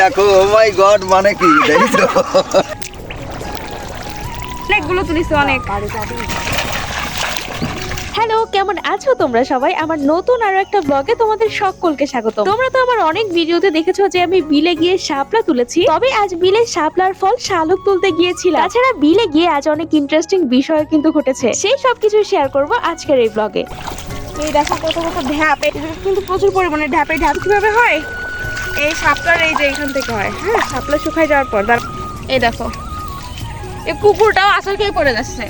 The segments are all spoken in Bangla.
দেখো ও মাই গড মানে কি? দেখছ অনেকগুলো তুলিস অনেক। হ্যালো কেমন আছো তোমরা সবাই? আমার নতুন আরও একটা ব্লগে তোমাদের সকলকে স্বাগত তোমরা তো আমার অনেক ভিডিওতে দেখেছ যে আমি বিলে গিয়ে শাপলা তুলেছি। তবে আজ বিলে শাপলার ফল শালুক তুলতে গিয়েছিলাম। তাছাড়া বিলে গিয়ে আজ অনেক ইন্টারেস্টিং বিষয় কিন্তু ঘটেছে। সেই সব কিছু শেয়ার করব আজকের এই ব্লগে এই দেখো কত কত ঢ্যাপ কিন্তু প্রচুর পরিমাণে ঢ্যাপ ঢ্যাপ। কীভাবে হয়? এই সাপলার এই যে এখান থেকে হয়। হ্যাঁ সাপলা শুকাই যাওয়ার পর। দাঁড়া- এই দেখো। এই কুকুরটাও আসল খেয়ে পড়ে যাচ্ছে।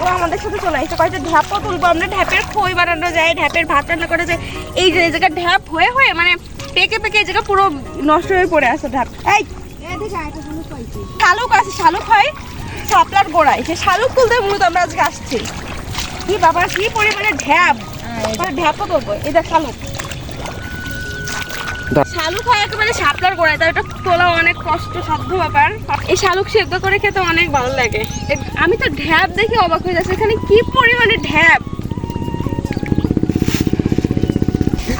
ও আমাদের সাথে চলে আসছে। কয়েকটা ঢ্যাপও তুলবো। আমরা ঢ্যাপের খই বানানো যায় ঢ্যাপের ভাত রান্না করা যায় এই যে, এই জায়গা ঢ্যাপ হয়ে হয়ে মানে পেকে পেকে এই জায়গা পুরো নষ্ট হয়ে পড়ে আছে ঢ্যাপ। এই! শালুক আছে, শালুক হয় শাপলার গোড়ায়। সে শালুক তুলতে মূলত আমরা আজকে আসছি। কি বাবা, কি পরিমাণে ঢ্যাপ! মানে এটা শালুক। শালুক হয় একেবারে শাপলার গোড়ায় তাই এটা তোলা অনেক কষ্ট সাধ্য ব্যাপার। এই শালুক সেদ্ধ করে খেতে অনেক ভালো লাগে। আমি তো ঢ্যাপ দেখে অবাক হয়ে যাচ্ছি এখানে কি পরিমাণে ঢ্যাপ?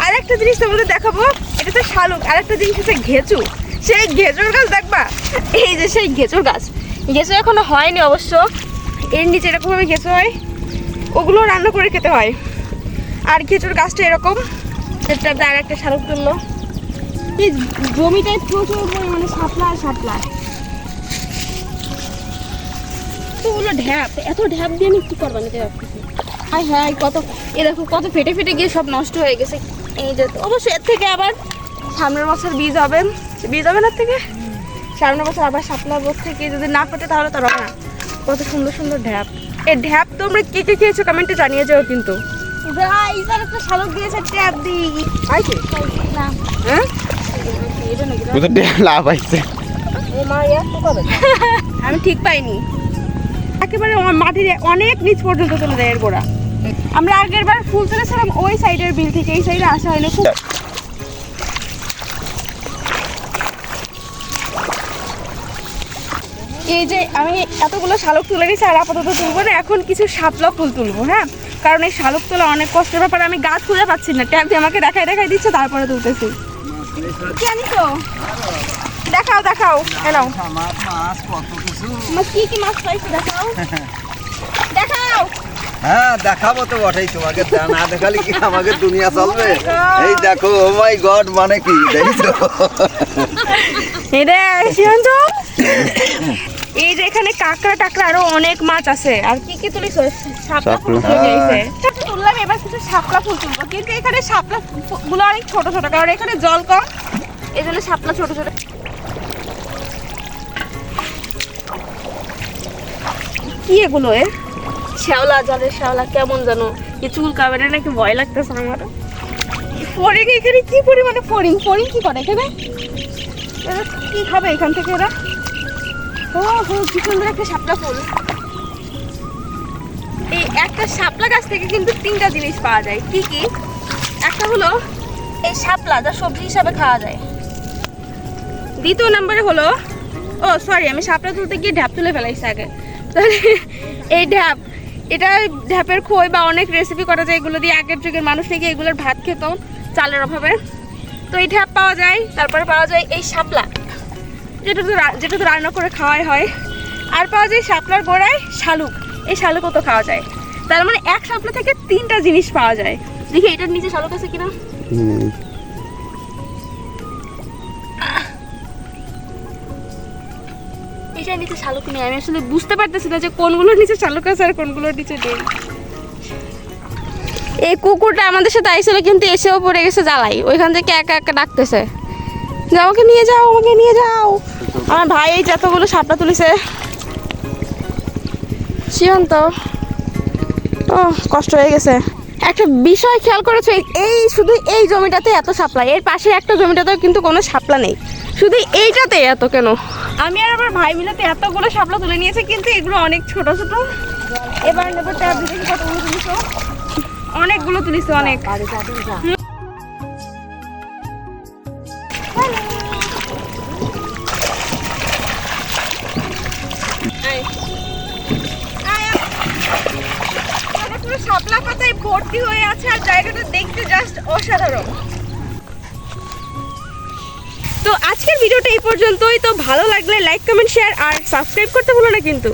আর একটা জিনিস তোমাদের দেখাবো এটা তো শালুক আর একটা জিনিস হচ্ছে ঘেঁচু। সেই ঘেঁচুর গাছ দেখবা? এই যে সেই ঘেঁচুর গাছ। ঘেঁচু এখনও হয়নি অবশ্য। এর নিচে এরকম ভাবে ঘেঁচু হয়। ওগুলো রান্না করে খেতে হয়। আর ঘেঁচুর গাছটা এরকম। সেটাতে আর একটা শালুক তুললো এই জমিটায় প্রচুর পরিমাণে শাপলা আর শাপলা। এতগুলো ঢ্যাপ। এত ঢ্যাপ দিয়ে আমি কি করব নিতে ভাবতেছি। হাই কত এ দেখো, কত ফেটে ফেটে গিয়ে সব নষ্ট হয়ে গেছে। এই যে অবশ্যই এর থেকে আবার সামনের বছর বীজ হবে। বীজ হবে না থেকে? সামনের বছর আবার শাপলা বোধ থেকে যদি না ফোটে তাহলে তো হবে কত সুন্দর সুন্দর ঢ্যাপ। এই ঢ্যাপ তোমরা কে কে খেয়েছো কমেন্টে জানিয়ে যাও কিন্তু। এইবার একটা শালক দিয়েছে ট্যাপ আইছে? না হ্যাঁ? নাকি লাভ আইছে? আমি ঠিক পাইনি। একেবারে মাটির অনেক নিচ পর্যন্ত চলে যায় এর গোড়া। আমরা আগের বার ফুল তুলেছিলাম ওই সাইডের বিল থেকে এই সাইডে আসা হয়নি। খুব এই যে আমি এতগুলো শালুক তুলে নিয়েছি আর আপাতত তুলবো না এখন কিছু শাপলা ফুল তুলবো হ্যাঁ? কারণ এই শালুক তোলা অনেক কষ্টের ব্যাপার আমি গাছ খুঁজে পাচ্ছি না। ট্যাব দিয়ে আমাকে দেখাই দেখাই দিচ্ছে তারপরে তুলতেছি। কি আনিছো দেখাও দেখাও মাছ কি কি মাছ পাইছো দেখাও। দেখাও। হ্যাঁ দেখাবো তো বটেই তোমাকে না দেখালে কি আমাকে দুনিয়া চলবে? এই দেখো ও মাই গড মানে কি? দেখছ এই রে শিবন্ত এই যে এখানে কাঁকড়া টাকড়া আরও অনেক মাছ আছে। আর কি কি তুলিস শাপলা ফুল শাপলা। তুলে নিয়েছে শাপলা তুললাম এবার কিছু শাপলা ফুল তুলবো। কিন্তু এখানে শাপলা গুলো অনেক ছোট ছোট কারণ এখানে জল কম। এই জন্য শাপলা ছোট ছোট। কি এগুলো এ? শ্যাওলা জলের শ্যাওলা কেমন জানো এই চুল কাবেরে নাকি ভয় লাগতেছে আমার ফড়িং এখানে কি পরিমাণে ফড়িং? ফড়িং কি করে এখানে? এরা কি খাবে এখান থেকে এরা? ও কি সুন্দর একটা শাপলা ফুল। এই একটা শাপলা গাছ থেকে কিন্তু তিনটা জিনিস পাওয়া যায়। কি কি? একটা হলো এই শাপলা যা সবজি হিসাবে খাওয়া যায়। দ্বিতীয় নম্বরে হলো, ও সরি আমি শাপলা তুলতে গিয়ে ঢ্যাপ তুলে ফেলাইছি আগে। তাহলে এই ঢ্যাপ, এটা ঢ্যাপের খই বা অনেক রেসিপি করা যায়, এগুলো দিয়ে আগের যুগের মানুষ নাকি এগুলোর ভাত খেত, চালের অভাবে। তো এই ঢ্যাপ পাওয়া যায়, তারপরে পাওয়া যায় এই শাপলা। যেটা তো যেটা তো রান্না করে খাওয়াই হয়। আর পাওয়া যায় শাপলার গোড়ায় শালুক। এই শালুকও তো খাওয়া যায়। তার মানে এক শাপলা থেকে তিনটা জিনিস পাওয়া যায়। দেখি এটার নিচে শালুক আছে কিনা? এটার নিচে শালুক নেই। আমি আসলে বুঝতে পারতেছি না যে কোনগুলোর নিচে শালুক আছে আর কোনগুলোর নিচে নেই। এই কুকুরটা আমাদের সাথে আইছিল কিন্তু এসেও পড়ে গেছে জ্বালাই ওইখান থেকে একা একা ডাকতেছে। যে আমাকে নিয়ে যাও আমাকে নিয়ে যাও। আমার ভাই এই যতগুলো সাপটা তুলিছে। সীমান্ত। ও কষ্ট হয়ে গেছে। একটা বিষয় খেয়াল করেছ এই- শুধু এই জমিটাতে এত সাপলা এর পাশে একটা জমিটাতেও কিন্তু কোনো সাপলা নেই। শুধু এইটাতে এত কেন? আমি আর আমার ভাই মিলাতে এতগুলো সাপলা তুলে নিয়েছি কিন্তু এগুলো অনেক ছোট ছোট। এবার নেব কতগুলো তুলিছো। অনেকগুলো তুলিছো অনেক। শাপলা পাতায় ভর্তি হয়ে আছে আর জায়গাটা দেখতে জাস্ট অসাধারণ। তো আজকের ভিডিওটা এই পর্যন্তই। তো ভালো লাগলে লাইক কমেন্ট শেয়ার আর সাবস্ক্রাইব করতে ভুলো না কিন্তু।